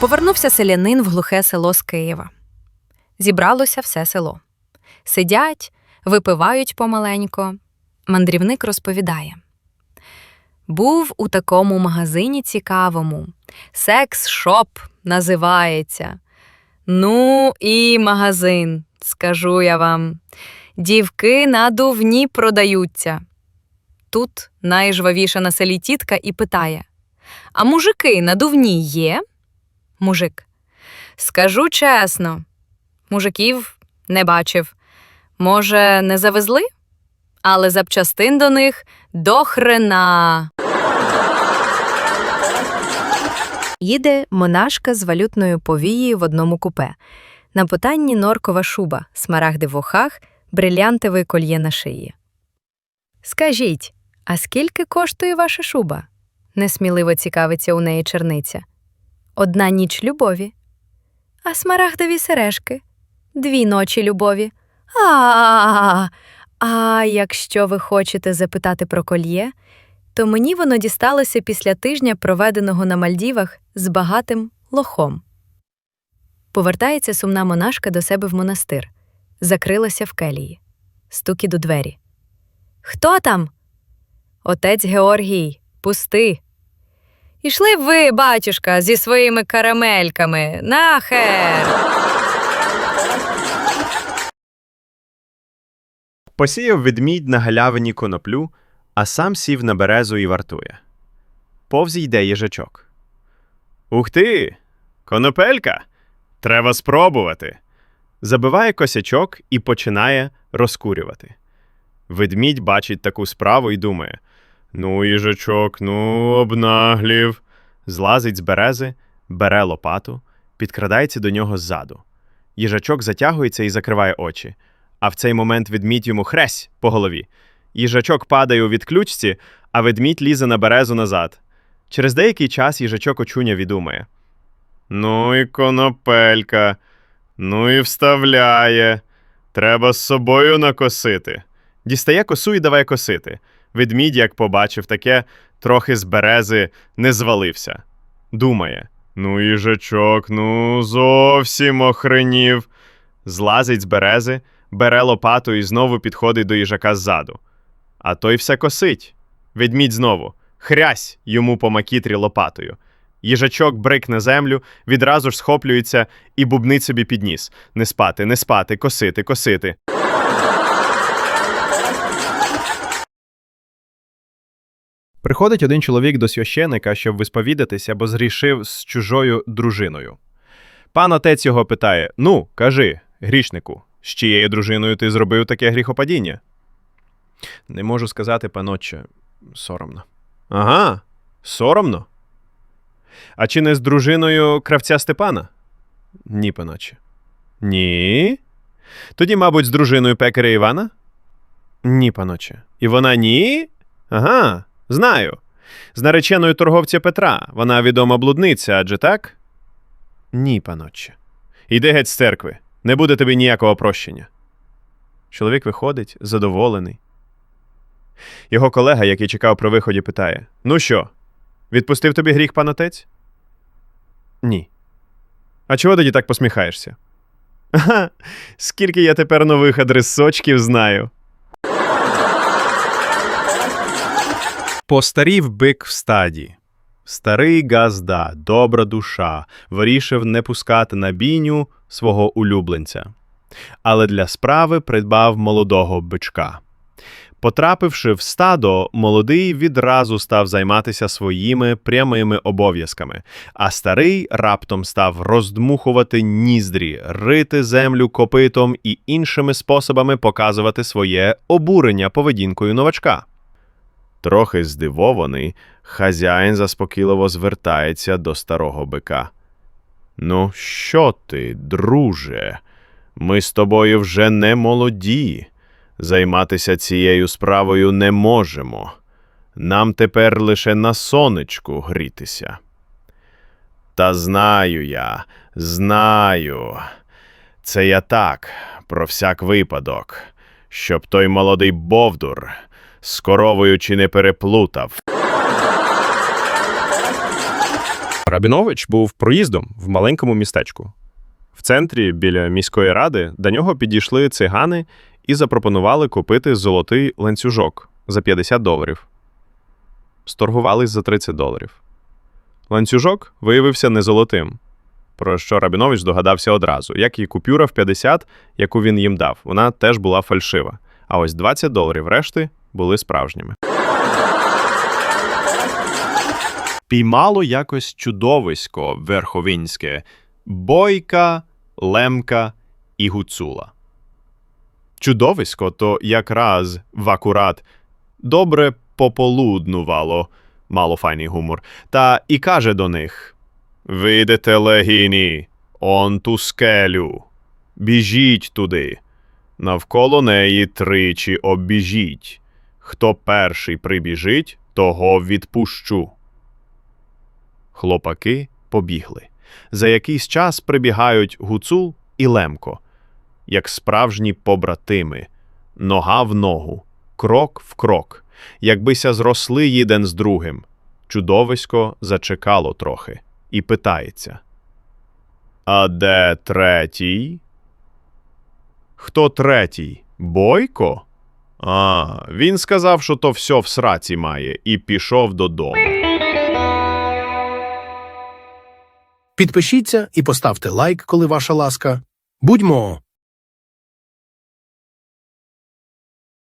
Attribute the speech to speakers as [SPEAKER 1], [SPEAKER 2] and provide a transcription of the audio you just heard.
[SPEAKER 1] Повернувся селянин в глухе село з Києва. Зібралося все село. Сидять, випивають помаленько. Мандрівник розповідає. Був у такому магазині цікавому. Секс-шоп називається. Ну і магазин, скажу я вам. Дівки надувні продаються. Тут найжвавіша на селі тітка і питає: А мужики надувні є? Мужик. Скажу чесно, мужиків не бачив. Може, не завезли? Але запчастин до них до хрена. Їде монашка з валютною повією в одному купе. На потанні норкова шуба, смарагди в ухах, брилянтовий кольє на шиї. Скажіть, а скільки коштує ваша шуба? несміливо цікавиться у неї черниця. Одна ніч любові. А смарагдові сережки? Дві ночі любові. А, а якщо ви хочете запитати про кольє, то мені воно дісталося після тижня, проведеного на Мальдівах з багатим лохом. Повертається сумна монашка до себе в монастир, закрилася в келії. Стукіт у двері. Хто там? Отець Георгій, пусти. Ішли б ви, батюшка, зі своїми карамельками. Нахер.
[SPEAKER 2] Посіяв ведмідь на галявині коноплю, а сам сів на березу і вартує. Повз йде їжачок. Ух ти! Конопелька! Треба спробувати. Забиває косячок і починає розкурювати. Ведмідь бачить таку справу і думає: Ну, їжачок, ну, обнаглів. Злазить з берези, бере лопату, підкрадається до нього ззаду. Їжачок затягується і закриває очі. А в цей момент ведмідь йому хресь по голові. Їжачок падає у відключці, а ведмідь лізе на березу назад. Через деякий час їжачок очуняв і думає: Ну і конопелька, ну і вставляє. Треба з собою накосити. Дістає косу і давай косити. Ведмідь, як побачив таке, трохи з берези не звалився. Думає: Ну, їжачок, ну зовсім охренів. Злазить з берези, бере лопату і знову підходить до їжака ззаду. А той все косить. Ведмідь знову хрясь йому по макітрі лопатою. Їжачок брик на землю, відразу ж схоплюється і бубнить собі під ніс. Не спати, не спати, косити, косити.
[SPEAKER 3] Приходить один чоловік до священика, щоб висповідатися, бо згрішив з чужою дружиною. Пан отець його питає: Ну, кажи, грішнику, з чиєю дружиною ти зробив таке гріхопадіння? Не можу сказати, панотче, соромно.
[SPEAKER 2] Ага, соромно.
[SPEAKER 3] А чи не з дружиною кравця Степана? Ні, паноче.
[SPEAKER 2] Ні. Тоді, мабуть, з дружиною пекаря Івана?
[SPEAKER 3] Ні, паноче.
[SPEAKER 2] І вона ні? Ага, знаю. З нареченою торговця Петра. Вона відома блудниця, адже так?
[SPEAKER 3] Ні, паноче.
[SPEAKER 2] Іди геть з церкви. Не буде тобі ніякого прощення.
[SPEAKER 3] Чоловік виходить, задоволений.
[SPEAKER 2] Його колега, який чекав при виході, питає: Ну що, відпустив тобі гріх, пан отець?
[SPEAKER 3] Ні.
[SPEAKER 2] А чого тоді так посміхаєшся? Ага, скільки я тепер нових адресочків знаю.
[SPEAKER 3] Постарів бик в стаді. Старий газда, добра душа, вирішив не пускати на бійню свого улюбленця. Але для справи придбав молодого бичка. Потрапивши в стадо, молодий відразу став займатися своїми прямими обов'язками, а старий раптом став роздмухувати ніздрі, рити землю копитом і іншими способами показувати своє обурення поведінкою новачка. Трохи здивований, хазяїн заспокійливо звертається до старого бика. Ну, що ти, друже? Ми з тобою вже не молоді. Займатися цією справою не можемо. Нам тепер лише на сонечку грітися. Та знаю я, знаю. Це я так, про всяк випадок, щоб той молодий бовдур з коровою чи не переплутав.
[SPEAKER 4] Рабінович був проїздом в маленькому містечку.
[SPEAKER 2] В центрі, біля міської ради, до нього підійшли цигани і запропонували купити золотий ланцюжок за 50 доларів. Сторгувались за 30 доларів. Ланцюжок виявився не золотим, про що Рабінович догадався одразу, як і купюра в 50, яку він їм дав, вона теж була фальшива. А ось 20 доларів решти були справжніми. Піймало якось чудовисько верховинське, бойка, лемка і гуцула. Чудовисько то якраз в акурат добре пополуднувало, мало файний гумор, та і каже до них: Видите, легіні, он ту скелю, біжіть туди. Навколо неї тричі обіжіть. Хто перший прибіжить, того відпущу. Хлопаки побігли. За якийсь час прибігають гуцул і лемко, як справжні побратими, нога в ногу, крок в крок, якбися зросли їден з другим. Чудовисько зачекало трохи і питається. А де третій? Хто третій? Бойко? А, він сказав, що то все в сраці має, і пішов додому.
[SPEAKER 5] Підпишіться і поставте лайк, коли ваша ласка. Будьмо